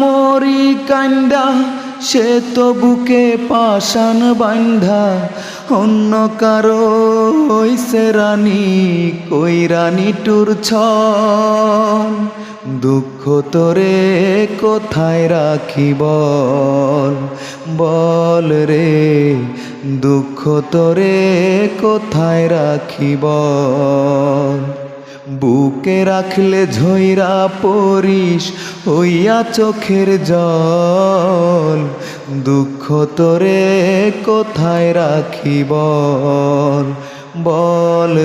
মরি কান্দা সে তো বুকে পাশান বান্ধা অন্য কারও সে রানী, কই রানী টুর ছল দুঃখ তোরে কোথায় রাখি বল বল রে, দুঃখ তোরে কোথায় রাখি বল বুকে রাখলে ঝইরা পরিস, হইয়া চোখের জল। দুঃখ তোরে কোথায় রাখি বল?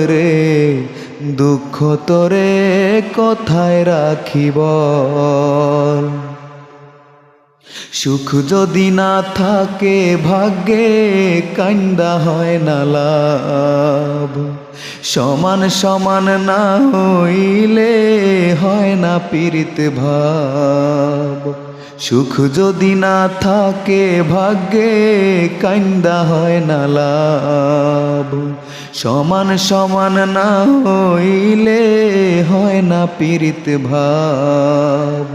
রে, দুঃখ তোরে কোথায় রাখি বল? সুখ যদি না থাকে, ভাগ্যে কান্দা হয় না লাভ। সমান সমান না হইলে হয় না পীড়িত ভাব। সুখ যদি না থাকে ভাগ্যে কান্দা হয় না লাভ। সমান সমান না হইলে হয় না পীড়িত ভাব।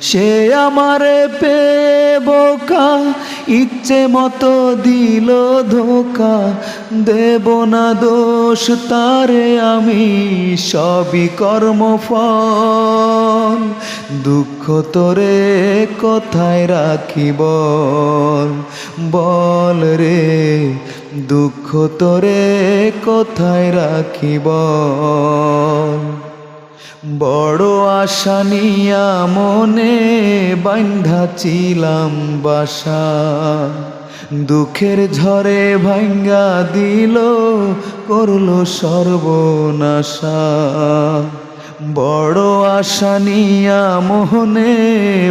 সে আমারে পে বোকা, ইচ্ছে মতো দিল ধোকা দেব না দোষ, তারে আমি সবই কর্মফল। দুঃখ তোরে কোথায় রাখি বল রে, দুঃখ তোরে কোথায় রাখি বল বড় আশা নিয়া মনে বান্ধা ছিলাম বাসা। দুঃখের ঝরে ভাঙ্গা দিল, করল সর্বনাশা। বড় আশা নিয়া মোহনে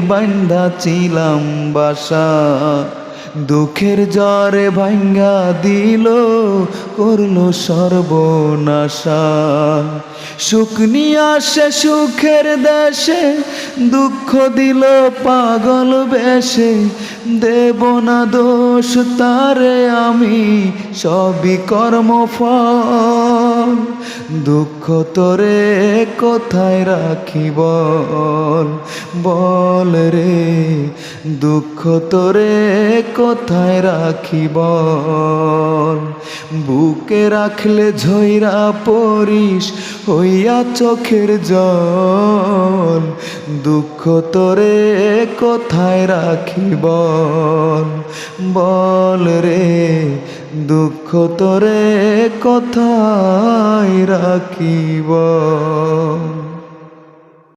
বান্ধা ছিলাম বাসা। দুঃখের জ্বরে ভাঙ্গা দিল, করল সর্বনাশা। সুখ আসে সুখের দেশে, দুঃখ দিল পাগল বেশে। দেব না দোষ তারে আমি সবই কর্মফল। দুঃখ তোরে কোথায় রাখি বল বল রে। দুঃখ তোরে কোথায় রাখি বল, বুকে রাখলে ঝইরা পরিস হইয়া চোখের জল। দুঃখ তোরে কোথায় রাখি বল বল রে। দুঃখ তরে কথাই রাখিব।